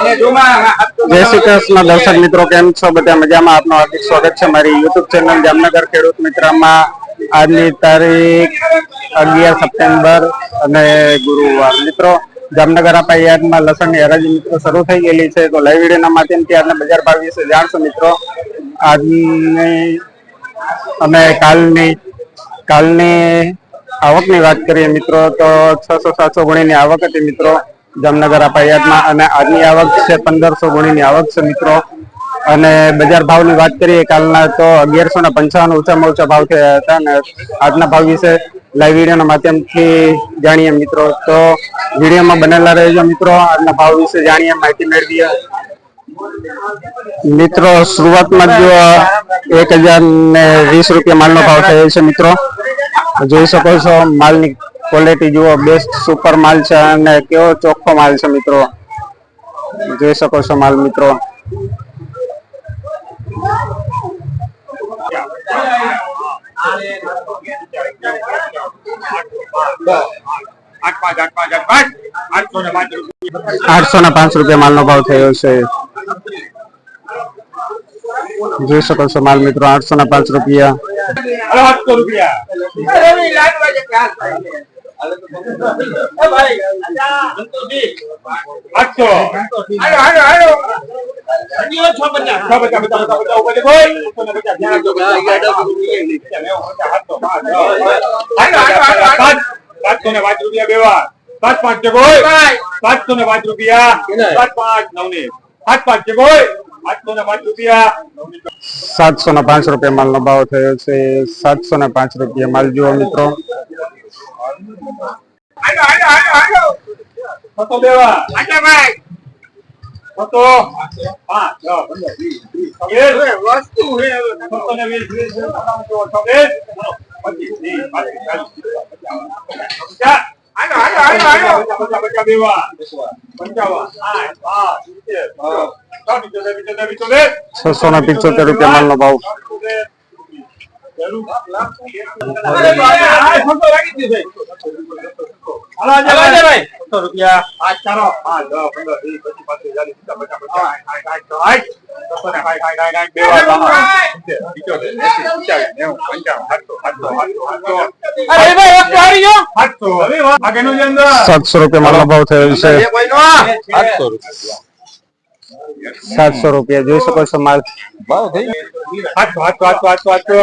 જય શ્રી કૃષ્ણ દર્શક મિત્રો કેમ છો? બધા મજામાં? આપનું હાર્દિક સ્વાગત છે મારી યુટ્યુબ ચેનલ જામનગર ખેડૂત મિત્રમાં. આજની તારીખ અગિયાર સપ્ટેમ્બર અને ગુરુવાર. મિત્રો જામનગર આપા યાર્ડમાં લસણની હરાજી મિત્રો શરૂ થઈ ગયેલી છે. તો લાઈવ વિડીયોના માધ્યમથી આજના બજાર ભાવ વિશે જાણશો મિત્રો. આજની અમે કાલની કાલની આવકની વાત કરીએ મિત્રો તો છસો સાતસો ગુણીની આવક હતી મિત્રો. જામનગર અપાયાતમાં અને આજની આવક છે પંદરસો ગુણીની આવક છે મિત્રો. અને બજાર ભાવની વાત કરીએ, કાલના તો અગિયારસો ને પંચાવન ઓછામાં ઓછા ભાવ થયા હતા અને આજના ભાવ વિશે લાઈવ વિડીયોના માધ્યમથી જાણીએ મિત્રો. તો વિડીયોમાં બનેલા રહેજો મિત્રો, આજના ભાવ વિશે જાણીએ, માહિતી મેળવીએ. મિત્રો, શરૂઆતમાં જો એક હજાર ને વીસ રૂપિયા માલનો ભાવ થયો છે મિત્રો. જોઈ શકો છો, માલની ક્વોલિટી જુઓ બેસ્ટ સુપર માલ છે અને કેવો ચોખ્ખો માલ છે મિત્રો. જોઈ શકો છો માલ મિત્રો. આઠ પાંચ આઠ પાંચ આઠ પાંચ આઠસો ને પાંચ રૂપિયા આઠસો ને પાંચ રૂપિયા માલનો ભાવ થયો છે. જોઈ શકો છો માલ મિત્રો આઠસો ને પાંચ રૂપિયા. અરે, આઠસો રૂપિયા. આઠસો છ પચાસ પચાસ પચાસ પચાસ ઉપર છે કોઈ છસો ને પચાસ ધ્યાન આપજો. આઠસો, પાંચ, પાંચ. સાતસો ને પાંચ રૂપિયા બે વાર સાત પાંચ છે કોઈ સાતસો ને પાંચ રૂપિયા સાત પાંચ નવ ને સાત પાંચ છે કોઈ આઠસો ને પાંચ રૂપિયા નવની સાતસો ને પાંચ રૂપિયા માલનો ભાવ થયો છે સાતસો ને પાંચ રૂપિયા માલ જુઓ મિત્રો છસો દેવા છસો પાંચ છ પંદર વીસ ત્રીસ વસ્તુ છસો ને વીસ વીસ છવ્વીસ પચીસ ત્રીસ પાંત્રીસ ચાલીસ પચાસ પચાસ પચાસ દેવા પંચાવન આઠ પાંચ સિત્તેર છસો ને પિચોતેર રૂપિયા માલનો ભાવ સાતસો રૂપિયા માલનો ભાવ થયો છે. સાતસો રૂપિયા. જોઈ શકો છો માલ. થઈ આઠસો આઠસો આઠસો આઠસો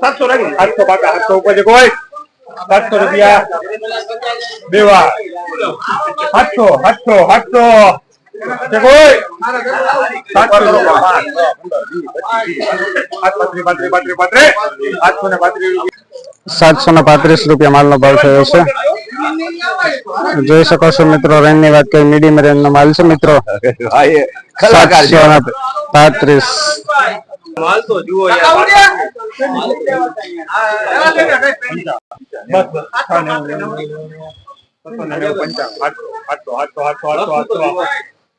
સાતસો રાખી આઠસો પાકા આઠસો ઉપર છે કોઈ. સાતસો રૂપિયા. દેવા. છે કોઈ. સાતસો પાંત્રીસ પાંત્રીસ આઠસો ને પાંત્રીસ રૂપિયા. સાતસો ને પાંત્રીસ રૂપિયા માલનો ભાવ થયો છે. જોઈ શકો છો મિત્રો રેન્જની વાત કરી મીડિયમ રેન્જ નો માલ છે મિત્રો. સાતસો ને પાંત્રીસ. બસ તો આઠસો આઠસો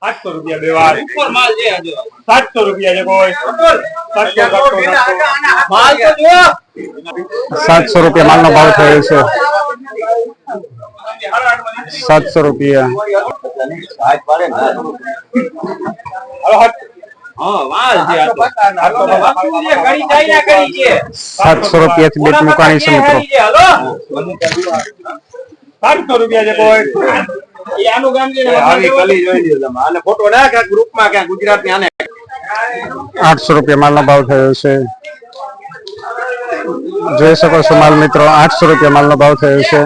આઠસો રૂપિયા બે વાર. સાતસો રૂપિયા છે કોઈ સાતસો સાતસો સાતસો. રૂપિયા માલનો ભાવ થયો છે. સાતસો રૂપિયા. સાતસો રૂપિયા થી બેટ મુકાણી છે મિત્રો. સાતસો રૂપિયા છે કોઈ. ફોટો ના ક્યાંક ગ્રુપમાં ક્યાંક ગુજરાતની આને? આઠસો રૂપિયા માલનો ભાવ થયો છે. જોઈ શકો છો માલ મિત્રો આઠસો રૂપિયા માલનો ભાવ થયો છે.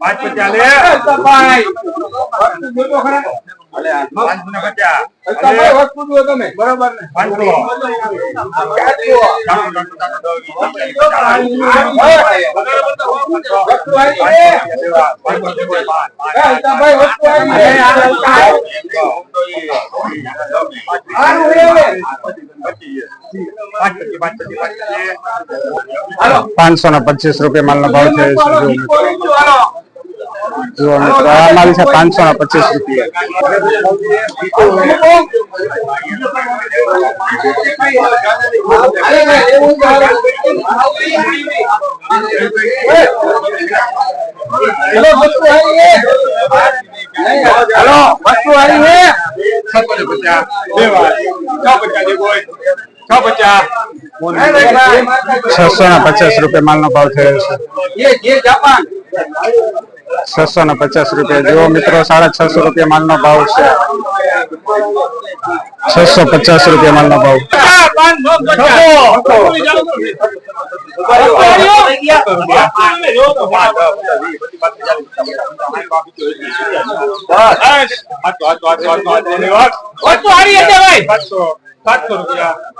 પાંચ પચાસ ને પચાસ બરોબર ને પાંચસો પાંચસો ને રૂપિયા ભાવ છે અમારી છે પાંચસો ને પચીસ રૂપિયા. વસ્તુ આવી છસો ને પચાસ રૂપિયા માલ નો ભાવ થયો છે. છસો ને પચાસ રૂપિયા જુઓ મિત્રો સાડા છસો રૂપિયા માલનો ભાવ છે છસો પચાસ રૂપિયા માલનો ભાવ નો સાતસો રૂપિયા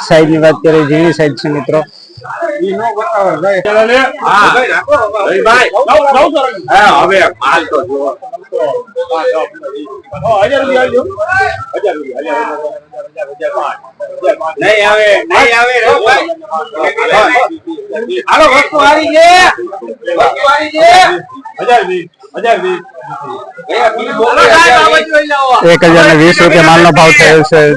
સાઈઝની વાત કરીએ ઝીણી સાઈઝ છે મિત્રો માલ. એક હજાર ને વીસ રૂપિયા માલનો ભાવ થયો છે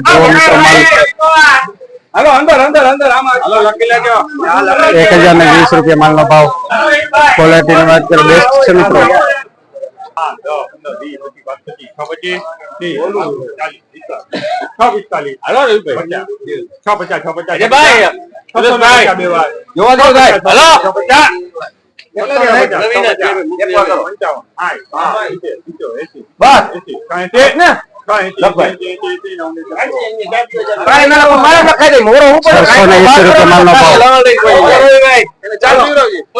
માલ હાલો અંદર અંદર અંદર આમાં હાલો લખી લેજો. એક હજાર ને વીસ રૂપિયા માલનો ભાવ. ક્વોલિટી ની વાત કરો બેસ્ટ છે મિત્રો. બસ.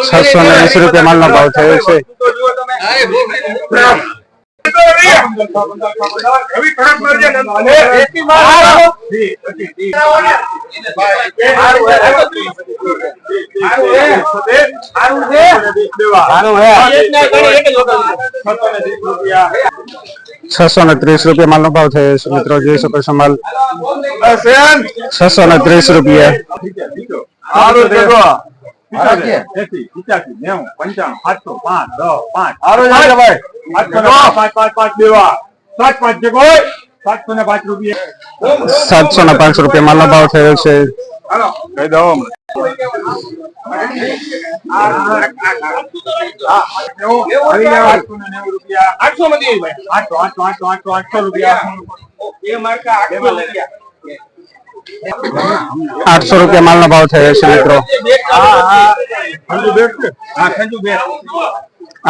છસો ને વીસ રૂપિયા છસો ને ભાવ થયો છે. રવિ ખરાબ ને. છસો ને ત્રીસ રૂપિયા માલનો ભાવ થયો છે મિત્રો જોઈ શકો છો માલ છસો ને ત્રીસ રૂપિયા સાતસો ને પાંચ રૂપિયા. સાતસો ને પાંચ રૂપિયા માલનો ભાવ થયો છે. કહી દઉં આઠસો માંથી આઠસો આઠસો આઠસો આઠસો આઠસો રૂપિયા. આઠસો રૂપિયા. માલનો ભાવ થયો છે મિત્રો.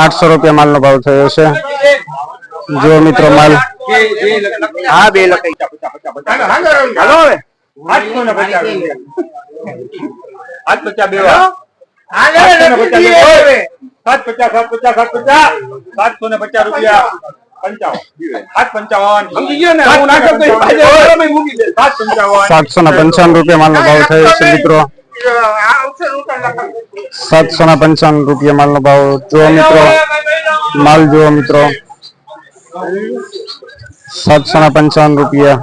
આઠસો રૂપિયા માલનો ભાવ થયો છે. જો મિત્રો માલ. હા બે લખાઈ હાલો હવે આઠસો ને પચાસ રૂપિયા આઠ પચાસ બે વાર સાતસો ને પચાસ બે વાર. સાત પચાસ સાત પચાસ સાત પચાસ સાતસો ને પચાસ રૂપિયા પંચાવન સાત પંચાવન સમજી ગયો ને હું ના કરતો એ ભાઈ ઓલામાં મૂકી દે સાત પંચાવન સાતસો ને પંચાવન રૂપિયા માલનો ભાવ થયો છે મિત્રો સાતસો ને પંચાવન રૂપિયા માલનો ભાવ જો મિત્રો માલ જુઓ મિત્રો સાતસો ને પંચાવન રૂપિયા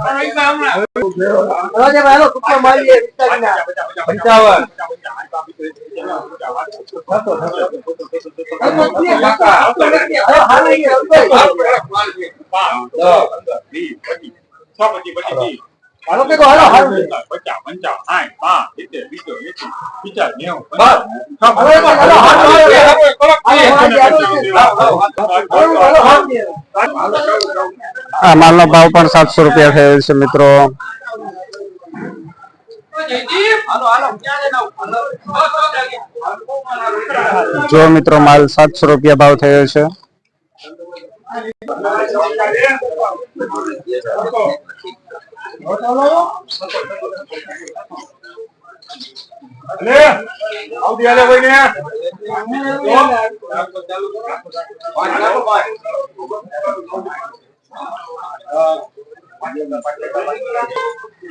પંચાવન હાલો માલ આ માલનો ભાવ પણ સાતસો રૂપિયા થયો છે, મિત્રો. જો મિત્રો, માલ સાતસો રૂપિયા ભાવ થયો છે. લે આવતી કોઈ કોઈને?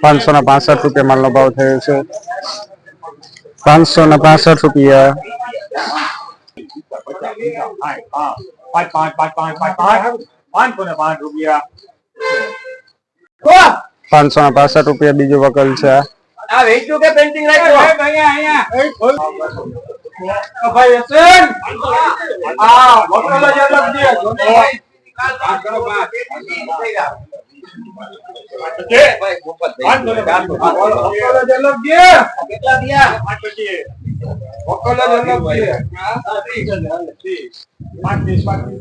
પાંચસો ને પાસઠ રૂપિયા માલનો ભાવ થયો છે. પાંચસો ને પાસઠ રૂપિયા. પાંચ પાંચ પાંચ પાંચ પાંચ પાંચ પાંચસો ને પાંચ રૂપિયા પાંચસો ને પાસઠ રૂપિયા બીજું વકલ છે આ. આ વેચ્યું કે પેન્ટિંગ રાખ્યું? ભાઈ હસન આ વકીલો જ અલગ છે કરો કેટલા દિયા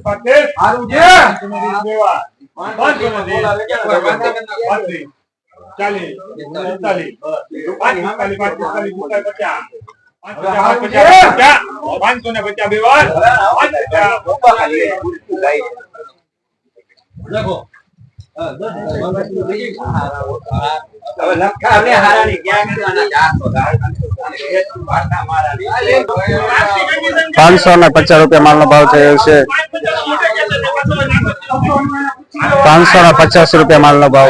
વકીલો સારું છે દેવા ચાલીસ પચાસ. પાંચ પચાસ પાંચ પચાસ પચાસ પાંચસો ને પચાસ બે વાર પાંચ પચાસ હવે લખા લે હારાની ક્યાં કરવાના ચારસો ભાષા મારાની પાંચસો ને રૂપિયા ભાવ થયો છે. પાંચસો ને પચાસ રૂપિયા માલનો ભાવ.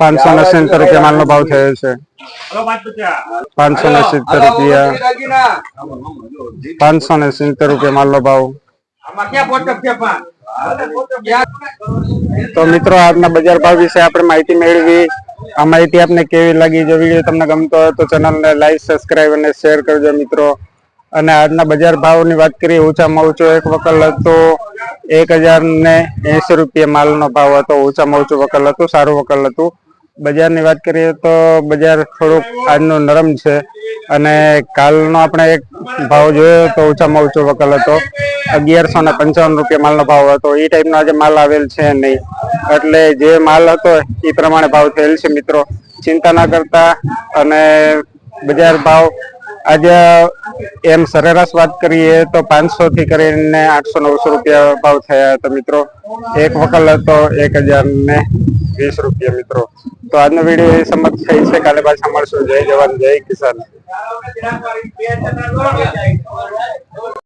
પાંચસો ને સિત્તેર રૂપિયા માલનો ભાવ થયો છે. પાંચસો ને સિત્તેર રૂપિયા. પાંચસો ને સિત્તેર રૂપિયા માલનો ભાવ. તો મિત્રો આજના બજાર ભાવ વિશે આપણે માહિતી મેળવી. આ માહિતી આપને કેવી લાગી? જો વીડિયો તમને ગમતો હોય તો ચેનલને લાઈક સબસ્ક્રાઈબ અને શેર કરજો મિત્રો. અને આજના બજાર ભાવની વાત કરીએ ઊંચામાં ઓછો એક વકલ હતો એક હજાર ને એસી રૂપિયા માલનો ભાવ હતો. ઓછામાં ઓછું વકલ હતું, સારું વકલ હતું. બજારની વાત કરીએ તો બજાર થોડુંક આજનું નરમ છે અને કાલનો આપણે એક ભાવ જોયો તો ઓછામાં ઓછો વકલ હતો. અગિયારસો ને પંચાવન રૂપિયા માલનો ભાવ હતો. એ ટાઈપનો આજે માલ આવેલ છે નહીં. એટલે જે માલ હતો એ પ્રમાણે ભાવ થયેલ છે મિત્રો. ચિંતા ના કરતા અને બજાર ભાવ આજે એમ સરેરાશ વાત કરીએ તો પાંચસો થી કરીને આઠસો નવસો રૂપિયા ભાવ થયા હતા મિત્રો. એક વકલ હતો એક હજાર ને વીસ રૂપિયા મિત્રો. તો આજનો વીડિયો એ સમજ થઈ છે. કાલે પાછા મળશું. જય જવાન, જય કિસાન.